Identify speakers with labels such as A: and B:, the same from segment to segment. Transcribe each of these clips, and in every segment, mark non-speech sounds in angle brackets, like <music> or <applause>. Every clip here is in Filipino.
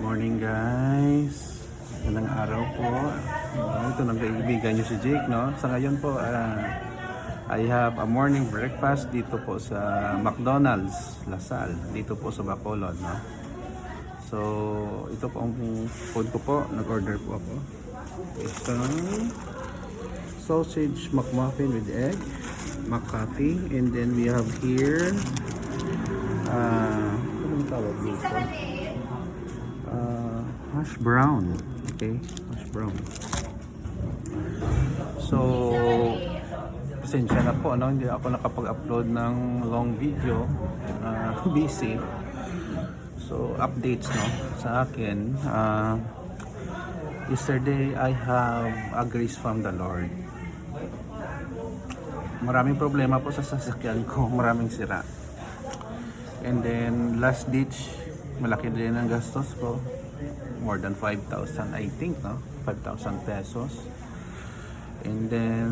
A: Morning guys. Magandang araw po. Uh, ito nang kaibigan niyo si Jake, no? Sa ngayon po, ah, I have a morning breakfast dito po sa McDonald's, Lasal, dito po sa Bacolod, no? So, ito po ang food ko po. Nag-order po ako. Isang sausage McMuffin with egg, McCoffee, and then we have here ah, anong tawag dito? Uh, hash brown. Okay, hash brown. So, pasensya na po, no? hindi ako nakapag-upload ng long video. Uh, <laughs> busy. So, updates no, sa akin. Uh, yesterday, I have a grace from the Lord. Maraming problema po sa sasakyan ko. <laughs> Maraming sira. And then, last ditch, malaki din ang gastos ko. More than 5,000, I think, no? 5,000 pesos. And then,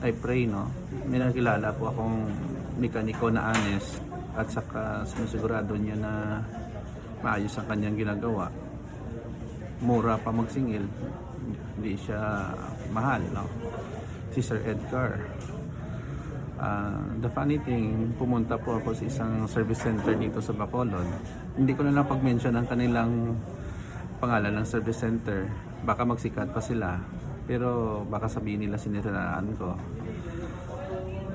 A: I pray, no? May nakilala po akong mekaniko na honest at saka sinisigurado niya na maayos ang kanyang ginagawa. Mura pa magsingil. Hindi siya mahal, no? Si Sir Edgar. Ah, the funny thing, pumunta po ako sa isang service center dito sa Bacolod. Hindi ko na lang pag-mention ang kanilang pangalan ng service center. Baka magsikat pa sila. Pero baka sabihin nila siniraan ko.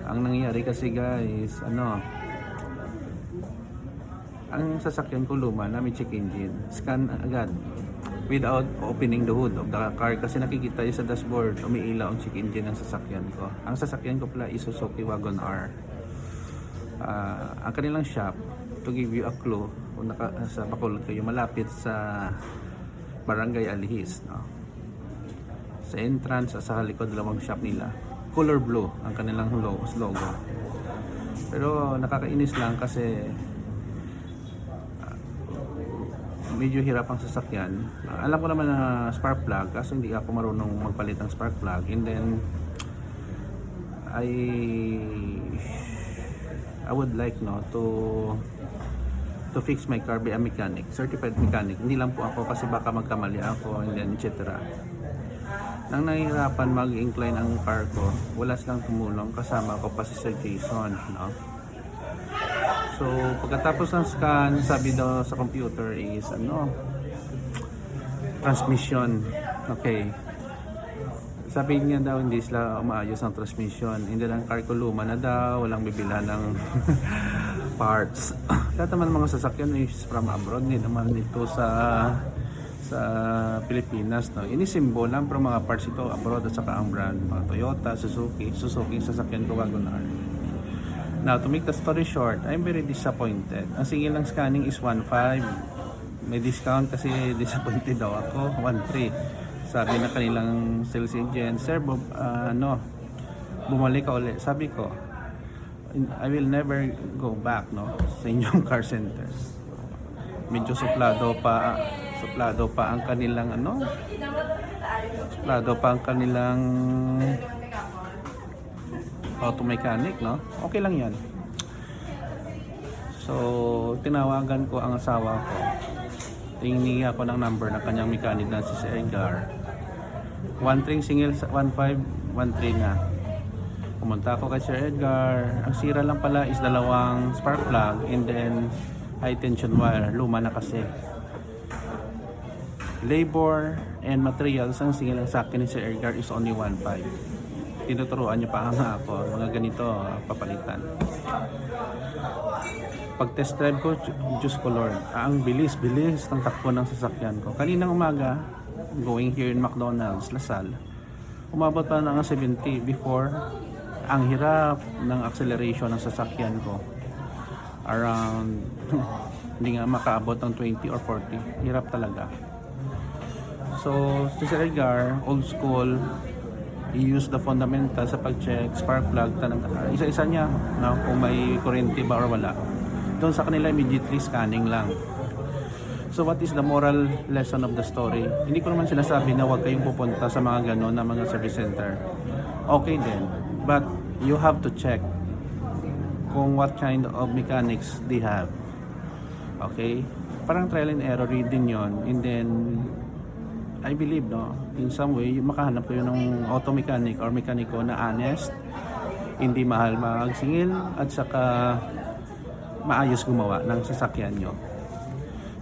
A: Ang nangyayari kasi guys, ano, ang sasakyan ko luma na may check engine. Scan agad without opening the hood of the car kasi nakikita yung sa dashboard umiilaw ang check engine ng sasakyan ko. Ang sasakyan ko pala is Suzuki Wagon R. Ah, ang kanilang shop to give you a clue kung naka, sa Bacolod kayo malapit sa Barangay Alihis no? sa entrance sa likod dalawang shop nila color blue ang kanilang logo. pero nakakainis lang kasi medyo hirap ang sasakyan. Ah, alam ko naman na spark plug kaso hindi ako marunong magpalit ng spark plug and then I I would like no to to fix my car by a mechanic, certified mechanic. Hindi lang po ako kasi baka magkamali ako and then etc. Nang nahihirapan mag-incline ang car ko, wala silang tumulong kasama ko pa si Sir Jason, no? So, pagkatapos ng scan, sabi daw sa computer is ano, transmission. Okay. Sabi niya daw hindi sila umaayos ang transmission. Hindi lang car ko luma na daw, walang bibilhan ng <laughs> parts. <coughs> Lahat naman ng mga sasakyan is from abroad, hindi naman ito sa sa Pilipinas no. Inisimbo lang pero mga parts ito abroad at saka ang brand mga Toyota, Suzuki, Suzuki sasakyan ko Wagon R. Now, to make the story short, I'm very disappointed. Ang singil ng scanning is 1.5. May discount kasi <laughs> disappointed daw ako. 1.3. Sabi na kanilang sales agent, Sir Bob, ah, ano, bumalik ka ulit. Sabi ko, I will never go back no sa inyong car center. Medyo suplado pa suplado pa ang kanilang ano suplado pa ang kanilang auto mechanic, no? Okay lang yan. So, tinawagan ko ang asawa ko. Tingni ako ng number ng kanyang mechanic na si Edgar. 1-3 single, 1-5, 1-3 na. Pumunta ako kay Sir Edgar. Ang sira lang pala is dalawang spark plug and then high tension wire. Luma na kasi. Labor and materials ang singil sa akin ni Sir Edgar is only 1.5 tinuturuan niyo pa nga ako mga ganito ah, papalitan. Pag test drive ko Diyos ko Lord ah, ang bilis bilis ng takbo ng sasakyan ko. Kaninang umaga going here in McDonald's Lasal umabot pa ng 70 before ang hirap ng acceleration ng sasakyan ko. Around <laughs> hindi nga makaabot ng 20 or 40 hirap talaga. So si Sir Edgar old school i-use the fundamental sa pag-check spark plug tanang isa-isa niya no, kung may kuryente ba or wala. Doon sa kanila immediately scanning lang. So what is the moral lesson of the story? Hindi ko naman sinasabi na huwag kayong pupunta sa mga gano'n na mga service center. Okay din but you have to check kung what kind of mechanics they have. Okay? Parang trial and error din yon And then, I believe, no, in some way, makahanap kayo ng auto mechanic or mekaniko na honest, hindi mahal magsingil, at saka maayos gumawa ng sasakyan nyo.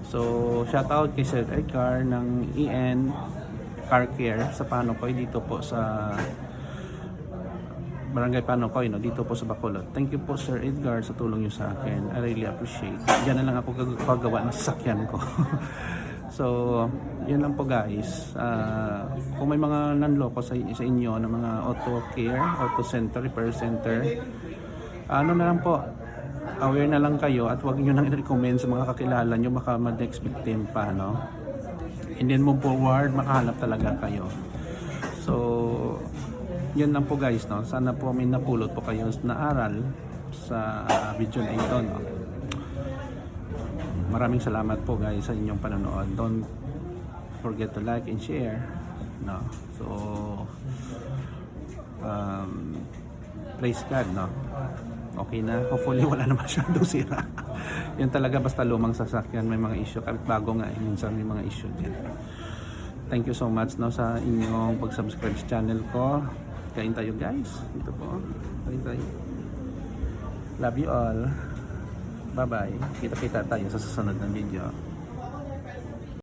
A: So, shout out kay Sir Edgar ng EN Car Care sa Panokoy dito po sa Barangay Panokoy, no? dito po sa Bacolod. Thank you po Sir Edgar sa tulong niyo sa akin. I really appreciate. Diyan na lang ako gagawa ng sasakyan ko. <laughs> so, yun lang po guys. Ah, kung may mga nanloko sa, sa inyo ng mga auto care, auto center, repair center, ano na lang po, aware na lang kayo at huwag nyo nang i-recommend sa mga kakilala nyo baka ma-next victim pa, no? And then move forward, makahanap talaga kayo. So, yun lang po guys, no? Sana po may napulot po kayo na aral sa uh, video na ito, no? Maraming salamat po guys sa inyong panonood. Don't forget to like and share, no? So, um, praise God, no? Okay na. Hopefully wala naman siyang sira. <laughs> Yan talaga basta lumang sasakyan may mga issue. Kahit bago nga, eh, minsan may mga issue din. Thank you so much no sa inyong pag-subscribe sa channel ko. Kain tayo guys. Ito po. Kain tayo. Love you all. Bye-bye. Kita-kita tayo sa susunod na video.